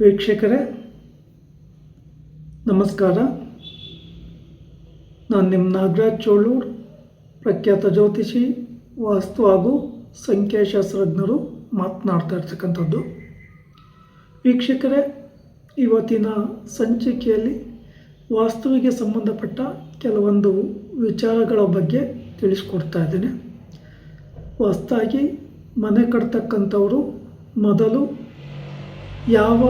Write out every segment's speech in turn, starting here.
ವೀಕ್ಷಕರೇ, ನಮಸ್ಕಾರ. ನಾನು ನಿಮ್ಮ ನಾಗರಾಜ್ ಚೋಳೂರ್, ಪ್ರಖ್ಯಾತ ಜ್ಯೋತಿಷಿ, ವಾಸ್ತು ಹಾಗೂ ಸಂಖ್ಯಾಶಾಸ್ತ್ರಜ್ಞರು ಮಾತನಾಡ್ತಾ ಇರ್ತಕ್ಕಂಥದ್ದು. ವೀಕ್ಷಕರೇ, ಇವತ್ತಿನ ಸಂಚಿಕೆಯಲ್ಲಿ ವಾಸ್ತುವಿಗೆ ಸಂಬಂಧಪಟ್ಟ ಕೆಲವೊಂದು ವಿಚಾರಗಳ ಬಗ್ಗೆ ತಿಳಿಸ್ಕೊಡ್ತಾ ಇದ್ದೇನೆ. ಹೊಸ್ದಾಗಿ ಮನೆ ಕಟ್ತಕ್ಕಂಥವರು ಮೊದಲು ಯಾವ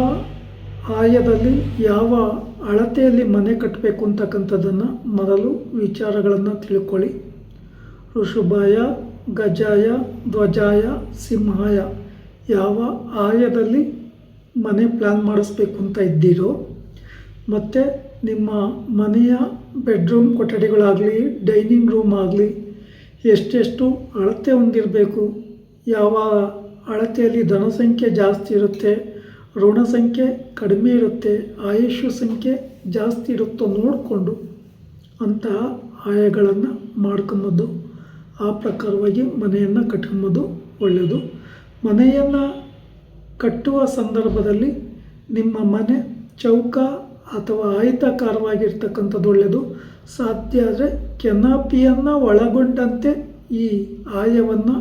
ಆಯದಲ್ಲಿ ಯಾವ ಅಳತೆಯಲ್ಲಿ ಮನೆ ಕಟ್ಟಬೇಕು ಅಂತಕ್ಕಂಥದ್ದನ್ನು ಮೊದಲು ವಿಚಾರಗಳನ್ನು ತಿಳ್ಕೊಳ್ಳಿ. ಋಷಭಾಯ, ಗಜಾಯ, ಧ್ವಜಾಯ, ಸಿಂಹಾಯ ಯಾವ ಆಯದಲ್ಲಿ ಮನೆ ಪ್ಲ್ಯಾನ್ ಮಾಡಿಸ್ಬೇಕು ಅಂತ ಇದ್ದೀರೋ, ಮತ್ತು ನಿಮ್ಮ ಮನೆಯ ಬೆಡ್ರೂಮ್ ಕೊಠಡಿಗಳಾಗಲಿ, ಡೈನಿಂಗ್ ರೂಮ್ ಆಗಲಿ, ಎಷ್ಟೆಷ್ಟು ಅಳತೆ ಹೊಂದಿರಬೇಕು, ಯಾವ ಅಳತೆಯಲ್ಲಿ ಧನಸಂಖ್ಯೆ ಜಾಸ್ತಿ ಇರುತ್ತೆ ಋಣ ಸಂಖ್ಯೆ ಕಡಿಮೆ ಇರುತ್ತೆ ಆಯುಷ್ಯ ಸಂಖ್ಯೆ ಜಾಸ್ತಿ ಇರುತ್ತೋ ನೋಡಿಕೊಂಡು ಅಂತಹ ಆಯಗಳನ್ನು ಮಾಡ್ಕೊಂಬೋದು. ಆ ಪ್ರಕಾರವಾಗಿ ಮನೆಯನ್ನು ಕಟ್ಕೊಂಬೋದು ಒಳ್ಳೆಯದು ಮನೆಯನ್ನು ಕಟ್ಟುವ ಸಂದರ್ಭದಲ್ಲಿ ನಿಮ್ಮ ಮನೆ ಚೌಕ ಅಥವಾ ಆಯತಾಕಾರವಾಗಿರ್ತಕ್ಕಂಥದ್ದು ಒಳ್ಳೆಯದು ಸಾಧ್ಯ ಆದರೆ ಕೆನಾಪಿಯನ್ನು ಒಳಗೊಂಡಂತೆ ಈ ಆಯವನ್ನು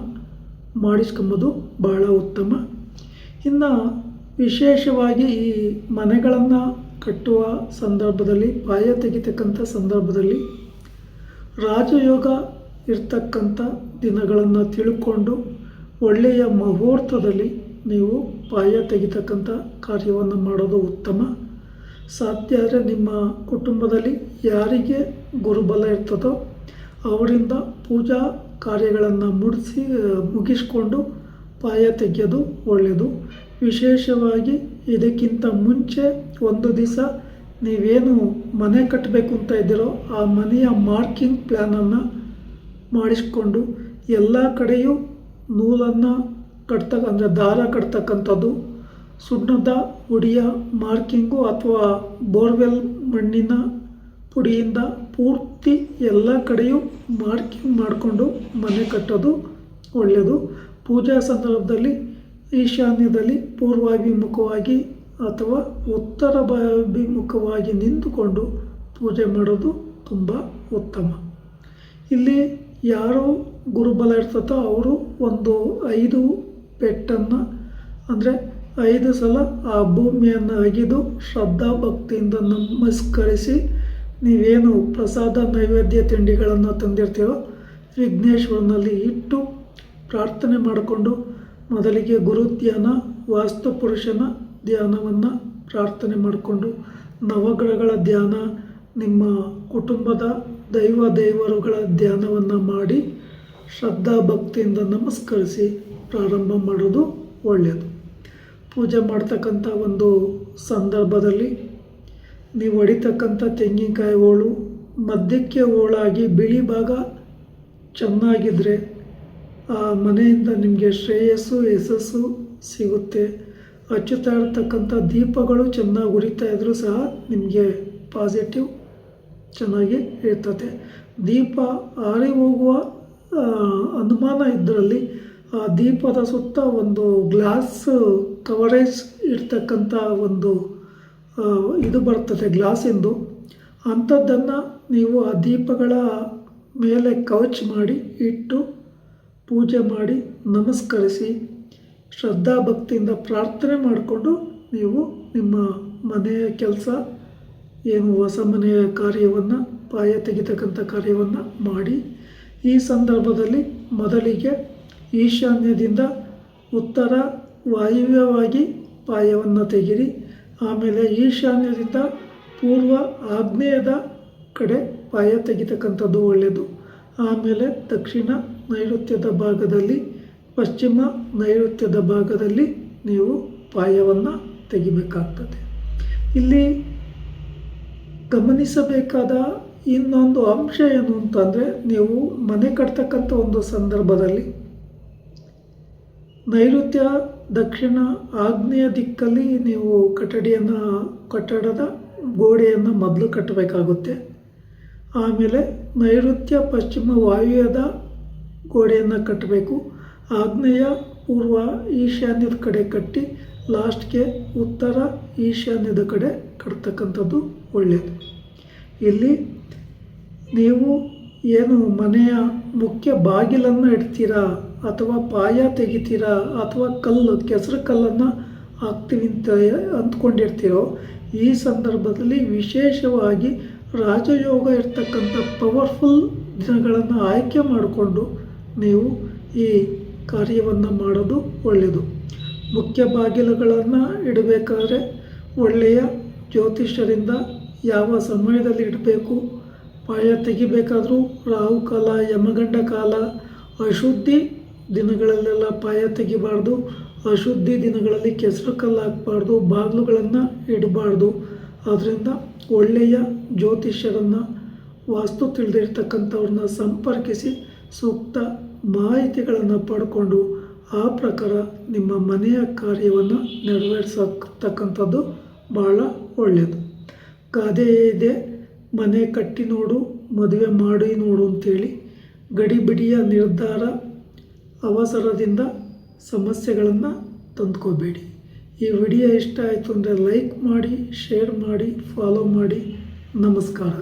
ಮಾಡಿಸ್ಕೊಂಬೋದು ಬಹಳ ಉತ್ತಮ. ಇನ್ನು ವಿಶೇಷವಾಗಿ ಈ ಮನೆಗಳನ್ನು ಕಟ್ಟುವ ಸಂದರ್ಭದಲ್ಲಿ ಪಾಯ ತೆಗಿತಕ್ಕಂಥ ಸಂದರ್ಭದಲ್ಲಿ ರಾಜಯೋಗ ಇರ್ತಕ್ಕಂಥ ದಿನಗಳನ್ನು ತಿಳ್ಕೊಂಡು ಒಳ್ಳೆಯ ಮುಹೂರ್ತದಲ್ಲಿ ನೀವು ಪಾಯ ತೆಗಿತಕ್ಕಂಥ ಕಾರ್ಯವನ್ನು ಮಾಡೋದು ಉತ್ತಮ. ಸಾಧ್ಯ ಆದರೆ ನಿಮ್ಮ ಕುಟುಂಬದಲ್ಲಿ ಯಾರಿಗೆ ಗುರುಬಲ ಇರ್ತದೋ ಅವರಿಂದ ಪೂಜಾ ಕಾರ್ಯಗಳನ್ನು ಮುಡಿಸಿ, ಮುಗಿಸ್ಕೊಂಡು ಪಾಯ ತೆಗೆಯೋದು ಒಳ್ಳೆಯದು. ವಿಶೇಷವಾಗಿ ಇದಕ್ಕಿಂತ ಮುಂಚೆ ಒಂದು ದಿವಸ ನೀವೇನು ಮನೆ ಕಟ್ಟಬೇಕು ಅಂತ ಇದ್ದೀರೋ ಆ ಮನೆಯ ಮಾರ್ಕಿಂಗ್ ಪ್ಲ್ಯಾನನ್ನು ಮಾಡಿಸ್ಕೊಂಡು ಎಲ್ಲ ಕಡೆಯೂ ನೂಲನ್ನು ಕಟ್ತಕ್ಕ, ಅಂದರೆ ದಾರ ಕಟ್ತಕ್ಕಂಥದ್ದು, ಸುಣ್ಣದ ಉಡಿಯ ಮಾರ್ಕಿಂಗು ಅಥವಾ ಬೋರ್ವೆಲ್ ಮಣ್ಣಿನ ಪುಡಿಯಿಂದ ಪೂರ್ತಿ ಎಲ್ಲ ಕಡೆಯೂ ಮಾರ್ಕಿಂಗ್ ಮಾಡಿಕೊಂಡು ಮನೆ ಕಟ್ಟೋದು ಒಳ್ಳೆಯದು. ಪೂಜಾ ಸಂದರ್ಭದಲ್ಲಿ ಈಶಾನ್ಯದಲ್ಲಿ ಪೂರ್ವಾಭಿಮುಖವಾಗಿ ಅಥವಾ ಉತ್ತರ ಅಭಿಮುಖವಾಗಿ ನಿಂತುಕೊಂಡು ಪೂಜೆ ಮಾಡೋದು ತುಂಬ ಉತ್ತಮ. ಇಲ್ಲಿ ಯಾರು ಗುರುಬಲ ಇರ್ತದೋ ಅವರು ಒಂದು ಐದು ಪೆಟ್ಟನ್ನು, ಅಂದರೆ ಐದು ಸಲ ಆ ಭೂಮಿಯನ್ನು ಅಗಿದು ಶ್ರದ್ಧಾ ಭಕ್ತಿಯಿಂದ ನಮಸ್ಕರಿಸಿ ನೀವೇನು ಪ್ರಸಾದ ನೈವೇದ್ಯ ತಿಂಡಿಗಳನ್ನು ತಂದಿರ್ತೀರೋ ವಿಘ್ನೇಶ್ವರನಲ್ಲಿ ಇಟ್ಟು ಪ್ರಾರ್ಥನೆ ಮಾಡಿಕೊಂಡು ಮೊದಲಿಗೆ ಗುರು ಧ್ಯಾನ ವಾಸ್ತುಪುರುಷನ ಧ್ಯಾನವನ್ನು ಪ್ರಾರ್ಥನೆ ಮಾಡಿಕೊಂಡು ನವಗ್ರಹಗಳ ಧ್ಯಾನ, ನಿಮ್ಮ ಕುಟುಂಬದ ದೈವ ದೇವರುಗಳ ಧ್ಯಾನವನ್ನು ಮಾಡಿ ಶ್ರದ್ಧಾ ಭಕ್ತಿಯಿಂದ ನಮಸ್ಕರಿಸಿ ಪ್ರಾರಂಭ ಮಾಡೋದು ಒಳ್ಳೆಯದು. ಪೂಜೆ ಮಾಡ್ತಕ್ಕಂಥ ಒಂದು ಸಂದರ್ಭದಲ್ಲಿ ನೀವು ಹೊಡಿತಕ್ಕಂಥ ತೆಂಗಿನಕಾಯಿ ಹೋಳು ಮಧ್ಯಕ್ಕೆ ಹೋಳಾಗಿ ಬಿಳಿ ಭಾಗ ಚೆನ್ನಾಗಿದ್ದರೆ ಆ ಮನೆಯಿಂದ ನಿಮಗೆ ಶ್ರೇಯಸ್ಸು, ಯಶಸ್ಸು ಸಿಗುತ್ತೆ. ಹಚ್ಚುತ್ತಾ ಇರ್ತಕ್ಕಂಥ ದೀಪಗಳು ಚೆನ್ನಾಗಿ ಉರಿತಾ ಇದ್ದರೂ ಸಹ ನಿಮಗೆ ಪಾಸಿಟಿವ್ ಚೆನ್ನಾಗಿ ಇರ್ತದೆ. ದೀಪ ಹಾರಿ ಹೋಗುವ ಅನುಮಾನ ಇದ್ದರಲ್ಲಿ ಆ ದೀಪದ ಸುತ್ತ ಒಂದು ಗ್ಲಾಸ್ ಕವರೇಜ್ ಇರ್ತಕ್ಕಂಥ ಒಂದು ಇದು ಬರ್ತದೆ ಗ್ಲಾಸಿಂದು ಅಂಥದ್ದನ್ನು ನೀವು ಆ ದೀಪಗಳ ಮೇಲೆ ಕವಚ್ ಮಾಡಿ ಇಟ್ಟು ಪೂಜೆ ಮಾಡಿ ನಮಸ್ಕರಿಸಿ ಶ್ರದ್ಧಾ ಭಕ್ತಿಯಿಂದ ಪ್ರಾರ್ಥನೆ ಮಾಡಿಕೊಂಡು ನೀವು ನಿಮ್ಮ ಮನೆಯ ಕೆಲಸ, ಏನು ಹೊಸ ಮನೆಯ ಕಾರ್ಯವನ್ನು, ಪಾಯ ತೆಗಿತಕ್ಕಂಥ ಕಾರ್ಯವನ್ನು ಮಾಡಿ ಈ ಸಂದರ್ಭದಲ್ಲಿ ಮೊದಲಿಗೆ ಈಶಾನ್ಯದಿಂದ ಉತ್ತರ ವಾಯುವ್ಯವಾಗಿ ಪಾಯವನ್ನು ತೆಗಿರಿ. ಆಮೇಲೆ ಈಶಾನ್ಯದಿಂದ ಪೂರ್ವ ಆಗ್ನೇಯದ ಕಡೆ ಪಾಯ ತೆಗಿತಕ್ಕಂಥದ್ದು ಒಳ್ಳೆಯದು. ಆಮೇಲೆ ದಕ್ಷಿಣ ನೈಋತ್ಯದ ಭಾಗದಲ್ಲಿ, ಪಶ್ಚಿಮ ನೈಋತ್ಯದ ಭಾಗದಲ್ಲಿ ನೀವು ಪಾಯವನ್ನು ತೆಗಿಬೇಕಾಗ್ತದೆ. ಇಲ್ಲಿ ಗಮನಿಸಬೇಕಾದ ಇನ್ನೊಂದು ಅಂಶ ಏನು ಅಂತಂದರೆ, ನೀವು ಮನೆ ಕಟ್ತಕ್ಕಂಥ ಒಂದು ಸಂದರ್ಭದಲ್ಲಿ ನೈಋತ್ಯ ದಕ್ಷಿಣ ಆಗ್ನೇಯ ದಿಕ್ಕಲ್ಲಿ ನೀವು ಕಟ್ಟಡಿಯನ್ನು, ಕಟ್ಟಡದ ಗೋಡೆಯನ್ನು ಮೊದಲು ಕಟ್ಟಬೇಕಾಗುತ್ತೆ. ಆಮೇಲೆ ನೈಋತ್ಯ ಪಶ್ಚಿಮ ವಾಯುವ್ಯದ ಗೋಡೆಯನ್ನು ಕಟ್ಟಬೇಕು. ಆಗ್ನೇಯ, ಪೂರ್ವ ಈಶಾನ್ಯದ ಕಡೆ ಕಟ್ಟಿ, ಲಾಸ್ಟ್ಗೆ ಉತ್ತರ ಈಶಾನ್ಯದ ಕಡೆ ಕಟ್ತಕ್ಕಂಥದ್ದು ಒಳ್ಳೆಯದು ಇಲ್ಲಿ ನೀವು ಏನು ಮನೆಯ ಮುಖ್ಯ ಬಾಗಿಲನ್ನು ಇಡ್ತೀರಾ ಅಥವಾ ಪಾಯ ತೆಗಿತೀರಾ ಅಥವಾ ಕಲ್ಲು, ಕೆಸರು ಕಲ್ಲನ್ನು ಹಾಕ್ತೀವಿ ಅಂತ ಅಂದ್ಕೊಂಡಿರ್ತೀರೋ, ಈ ಸಂದರ್ಭದಲ್ಲಿ ವಿಶೇಷವಾಗಿ ರಾಜಯೋಗ ಇರ್ತಕ್ಕಂಥ ಪವರ್ಫುಲ್ ದಿನಗಳನ್ನು ಆಯ್ಕೆ ಮಾಡಿಕೊಂಡು ನೀವು ಈ ಕಾರ್ಯವನ್ನು ಮಾಡೋದು ಒಳ್ಳೆಯದು ಮುಖ್ಯ ಬಾಗಿಲುಗಳನ್ನು ಇಡಬೇಕಾದ್ರೆ ಒಳ್ಳೆಯ ಜ್ಯೋತಿಷ್ಯರಿಂದ ಯಾವ ಸಮಯದಲ್ಲಿ ಇಡಬೇಕು, ಪಾಯ ತೆಗಿಬೇಕಾದರೂ ರಾಹು ಕಾಲ, ಯಮಗಂಡ ಕಾಲ, ಅಶುದ್ಧಿ ದಿನಗಳಲ್ಲೆಲ್ಲ ಪಾಯ ತೆಗಿಬಾರ್ದು, ಅಶುದ್ಧಿ ದಿನಗಳಲ್ಲಿ ಕೆಸರು ಕಲ್ಲು ಹಾಕಬಾರ್ದು, ಬಾಗಿಲುಗಳನ್ನು ಇಡಬಾರ್ದು. ಆದ್ದರಿಂದ ಒಳ್ಳೆಯ ಜ್ಯೋತಿಷ್ಯರನ್ನು ವಾಸ್ತು ತಿಳಿದಿರ್ತಕ್ಕಂಥವ್ರನ್ನ ಸಂಪರ್ಕಿಸಿ ಸೂಕ್ತ ಮಾಹಿತಿಗಳನ್ನು ಪಡ್ಕೊಂಡು ಆ ಪ್ರಕಾರ ನಿಮ್ಮ ಮನೆಯ ಕಾರ್ಯವನ್ನು ನೆರವೇರಿಸತಕ್ಕಂಥದ್ದು ಬಹಳ ಒಳ್ಳೆಯದು. ಗಾದೆ ಇದೆ, ಮನೆ ಕಟ್ಟಿ ನೋಡು, ಮದುವೆ ಮಾಡಿ ನೋಡು ಅಂತೇಳಿ ಗಡಿಬಿಡಿಯ ನಿರ್ಧಾರ ಅವಸರದಿಂದ ಸಮಸ್ಯೆಗಳನ್ನು ತಂದ್ಕೋಬೇಡಿ. ಈ ವಿಡಿಯೋ ಇಷ್ಟ ಆಯಿತು ಅಂದರೆ ಲೈಕ್ ಮಾಡಿ, ಶೇರ್ ಮಾಡಿ ಫಾಲೋ ಮಾಡಿ. ನಮಸ್ಕಾರ.